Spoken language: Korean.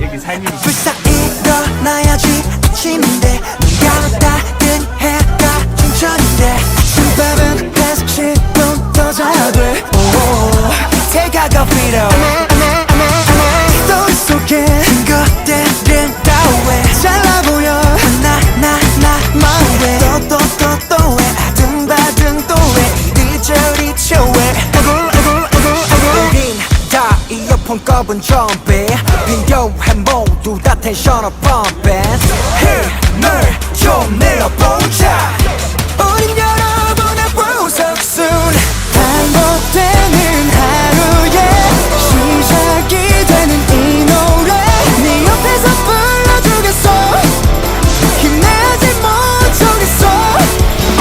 이게 삶이 불사 일어나야지 아침인데. 눈 감아 따끈 해가 춘천인데. 아침밥은 계속 10분 더 자야 돼. the video 스토리 속에 큰 것들은 다 왜 잘나 보여. 나나나 마음에 폰꼽은 좀비 빈교해 모두 다 텐션을 펌핑 힘을 좀 내어보자.